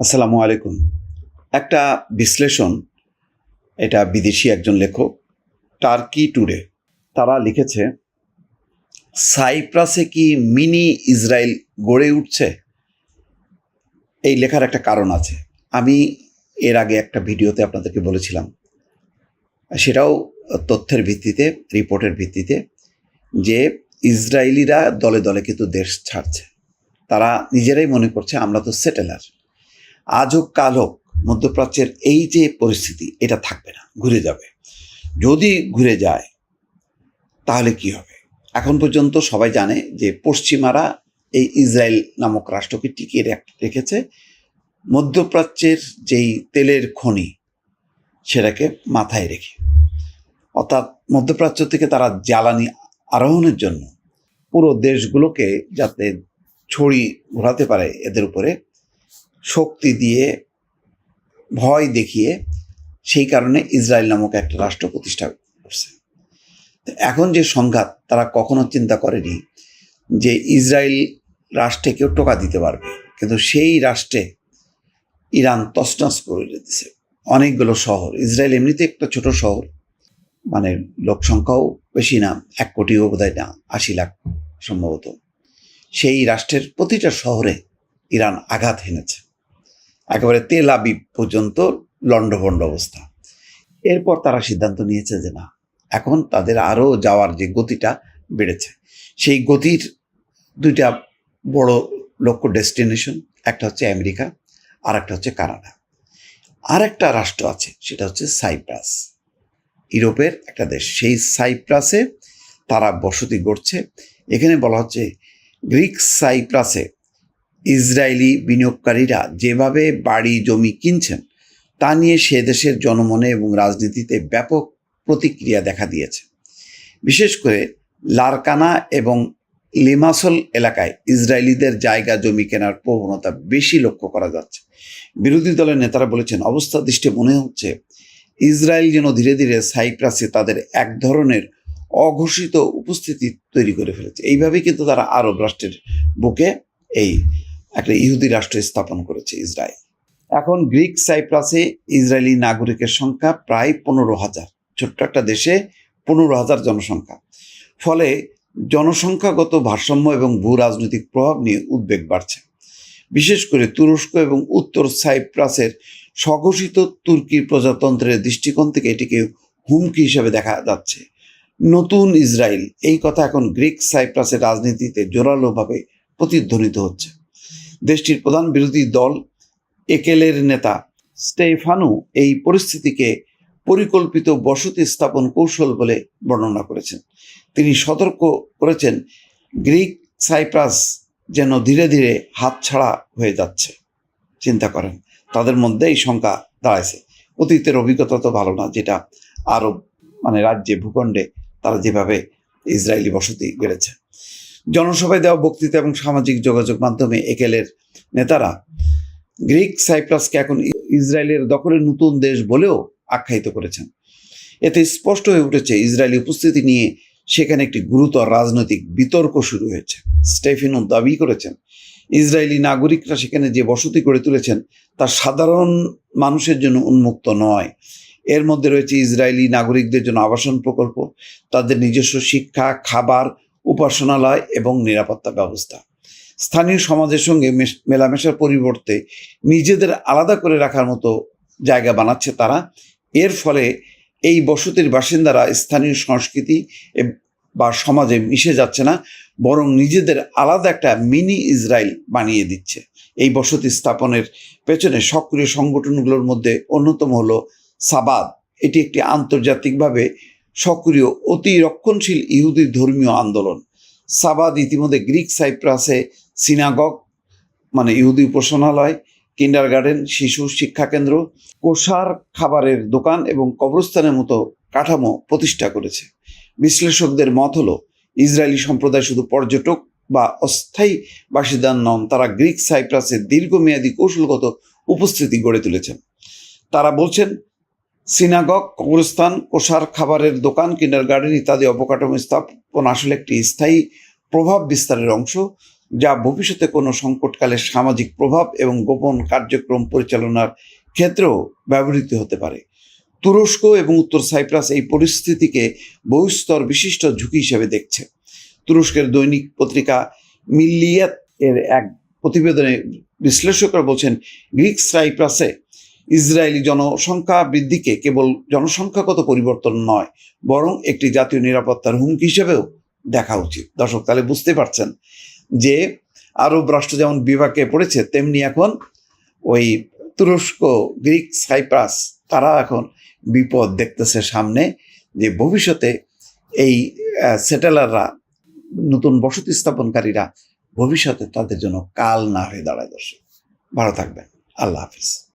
আসসালামু আলাইকুম। একটা বিশ্লেষণ, এটা বিদেশি একজন লেখক, টার্কি টুডে। তারা লিখেছে, সাইপ্রাসে কি মিনি ইসরায়েল গড়ে উঠছে? এই লেখার একটা কারণ আছে। আমি এর আগে একটা ভিডিওতে আপনাদেরকে বলেছিলাম। সেটাও তথ্যের ভিত্তিতে, রিপোর্টের ভিত্তিতে, যে ইসরায়েলিরা দলে দলে কিন্তু দেশ ছাড়ছে। তারা নিজেরাই মনে করছে, আমরা তো সেটেলার। আজ হোক কাল হোক, মধ্যপ্রাচ্যের এই যে পরিস্থিতি, এটা থাকবে না, ঘুরে যাবে। যদি ঘুরে যায়, তাহলে কি হবে? এখন পর্যন্ত সবাই জানে যে পশ্চিমারা এই ইসরায়েল নামক রাষ্ট্রকে টিকিয়ে রাখ- রেখেছে। মধ্যপ্রাচ্যের যেই তেলের খনি, সেটাকে মাথায় রেখে। অর্থাৎ মধ্যপ্রাচ্য থেকে তারা জ্বালানি আরোহণের জন্য পুরো দেশগুলোকে যাতে ছড়ি ঘোরাতে পারে, এদের উপরে শক্তি দিয়ে ভয় দেখিয়ে সেই কারণে ইসরায়েল নামক একটা রাষ্ট্র প্রতিষ্ঠা করছে। এখন যে সংঘাত, তারা কখনো চিন্তা করেনি যে ইসরায়েল রাষ্ট্রে কেউ টোকা দিতে পারবে। কিন্তু সেই রাষ্ট্রে ইরান তসনস করে দিতেছে অনেকগুলো শহর, ইসরায়েল এমনিতে একটা ছোট শহর মানে লোক সংখ্যাও বেশি না, এক কোটিও বোধহয় না, আশি লাখ সম্ভবত। সেই রাষ্ট্রের প্রতিটা শহরে ইরান আঘাত হেনেছে। একেবারে তেল আবিব পর্যন্ত লণ্ডভণ্ড অবস্থা। এরপর তারা সিদ্ধান্ত নিয়েছে যে না, এখন তাদের আরও যাওয়ার যে গতিটা বেড়েছে। সেই গতির দুইটা বড় লক্ষ্য ডেস্টিনেশন, একটা হচ্ছে আমেরিকা আর একটা হচ্ছে কানাডা। আর একটা রাষ্ট্র আছে, সেটা হচ্ছে সাইপ্রাস। ইউরোপের একটা দেশ। সেই সাইপ্রাসে তারা বসতি গড়ছে। এখানে বলা হচ্ছে গ্রিক সাইপ্রাসে ইসরায়েলি বিনিয়োগকারীরা যেভাবে বাড়ি জমি কিনছেন, তা নিয়ে সে দেশের জনমনে এবং রাজনীতিতে ব্যাপক প্রতিক্রিয়া দেখা দিয়েছে। বিশেষ করে লারকানা এবং লিমাসল এলাকায় ইসরায়েলিদের জায়গা জমি কেনার প্রবণতা বেশি লক্ষ্য করা যাচ্ছে। বিরোধী দলের নেতারা বলেছেন, অবস্থা দৃষ্টি মনে হচ্ছে ইসরায়েল যেন ধীরে ধীরে সাইপ্রাসে তাদের এক ধরনের অঘোষিত উপস্থিতি তৈরি করে ফেলেছে। এইভাবেই কিন্তু তারা আরব রাষ্ট্রের বুকে এই একটা ইহুদি রাষ্ট্র স্থাপন করেছে ইসরায়েল। এখন গ্রিক সাইপ্রাসে ইসরায়েলি নাগরিকের সংখ্যা প্রায় পনেরো হাজার। ছোট্ট একটা দেশে পনেরো হাজার জনসংখ্যা। ফলে জনসংখ্যাগত ভারসাম্য এবং ভূ রাজনৈতিক প্রভাব নিয়ে উদ্বেগ বাড়ছে। বিশেষ করে তুরস্ক এবং উত্তর সাইপ্রাসের স্বঘোষিত তুর্কি প্রজাতন্ত্রের দৃষ্টিকোণ থেকে এটিকে হুমকি হিসেবে দেখা যাচ্ছে। নতুন ইসরায়েল, এই কথা এখন গ্রিক সাইপ্রাসের রাজনীতিতে জোরালোভাবে প্রতিধ্বনিত হচ্ছে। দেশটির প্রধান বিরোধী দল একেলের নেতা স্টেফানু এই পরিস্থিতিকে পরিকল্পিত বসতি স্থাপন কৌশল বলে বর্ণনা করেছেন। তিনি সতর্ক করেছেন, গ্রিক সাইপ্রাস যেন ধীরে ধীরে হাতছাড়া হয়ে যাচ্ছে। চিন্তা করেন, তাদের মধ্যে এই সংখ্যা দাঁড়াইছে। অতীতের অভিজ্ঞতা তো ভালো না, যেটা আরব মানে রাজ্যে ভূখণ্ডে তারা যেভাবে ইসরায়েলি বসতি গড়েছে। জনসভায় দেওয়া বক্তৃতা এবং সামাজিক যোগাযোগ মাধ্যমে একেলের নেতারা গ্রিক সাইপ্রাসকে এখন ইসরায়েলের দখলের নতুন দেশ বলেও আখ্যায়িত করেছেন। এতে স্পষ্ট হয়ে উঠেছে, ইসরায়েলি উপস্থিতি নিয়ে সেখানে একটি গুরুতর রাজনৈতিক বিতর্ক শুরু হয়েছে। স্টেফিনো দাবি করেছেন, ইসরায়েলি নাগরিকরা সেখানে যে বসতি গড়ে তুলেছেন তা সাধারণ মানুষের জন্য উন্মুক্ত নয়। এর মধ্যে রয়েছে ইসরায়েলি নাগরিকদের জন্য আবাসন প্রকল্প, তাদের নিজস্ব শিক্ষা, খাবার উপাসনালয় এবং নিরাপত্তা ব্যবস্থা। স্থানীয় সমাজের সঙ্গে মেশ- মেলামেশার পরিবর্তে নিজেদের আলাদা করে রাখার মতো জায়গা বানাচ্ছে তারা। এর ফলে এই বসতির বাসিন্দারা স্থানীয় সংস্কৃতি বা সমাজে মিশে যাচ্ছে না, বরং নিজেদের আলাদা একটা মিনি ইসরায়েল বানিয়ে দিচ্ছে। এই বসতি স্থাপনের পেছনে সক্রিয় সংগঠনগুলোর মধ্যে অন্যতম হলো সাবাদ। এটি একটি আন্তর্জাতিকভাবে সক্রিয়, অতি রক্ষণশীল ইহুদি ধর্মীয় আন্দোলন। সাবাদ ইতিমধ্যে গ্রিক সাইপ্রাসে সিনাগগ মানে ইহুদি উপাসনালয় কিন্ডার গার্ডেন শিশু শিক্ষা কেন্দ্র, কোষার খাবারের দোকান এবং কবরস্থানের মতো কাঠামো প্রতিষ্ঠা করেছে। বিশ্লেষকদের মত হলো, ইসরায়েলি সম্প্রদায় শুধু পর্যটক বা অস্থায়ী বাসিন্দা নন, তারা গ্রিক সাইপ্রাসের দীর্ঘমেয়াদী কৌশলগত উপস্থিতি গড়ে তুলেছেন। তারা বলছেন সিনাগগ, কবরস্থান, কোষার খাবারের দোকান কিন্ডার গার্ডেন ইত্যাদি অবকাঠামো স্থাপন আসলে একটি স্থায়ী প্রভাব বিস্তারের অংশ, যা ভবিষ্যতে কোনো সংকটকালে সামাজিক প্রভাব এবং গোপন কার্যক্রম পরিচালনার ক্ষেত্রেও ব্যবহৃত হতে পারে। তুরস্ক এবং উত্তর সাইপ্রাস এই পরিস্থিতিকে বহুস্তর বিশিষ্ট ঝুঁকি হিসেবে দেখছে। তুরস্কের দৈনিক পত্রিকা মিল্লিয়াত এর এক প্রতিবেদনে বিশ্লেষকরা বলছেন, গ্রিক সাইপ্রাসে ইসরায়েলি জনসংখ্যা বৃদ্ধিকে কেবল জনসংখ্যাগত পরিবর্তন নয়, বরং একটি জাতীয় নিরাপত্তার হুমকি হিসেবেও দেখা উচিত। দর্শক, তাহলে বুঝতে পারছেন যে আরব রাষ্ট্র যেমন বিভাগে পড়েছে, তেমনি এখন ওই তুরস্ক, গ্রিক, সাইপ্রাস, তারা এখন বিপদ দেখতেছে সামনে যে ভবিষ্যতে এই সেটেলাররা নতুন বসতি স্থাপনকারীরা ভবিষ্যতে তাদের জন্য কাল না হয়ে দাঁড়ায়। দর্শক, ভালো থাকবেন। আল্লাহ হাফিজ।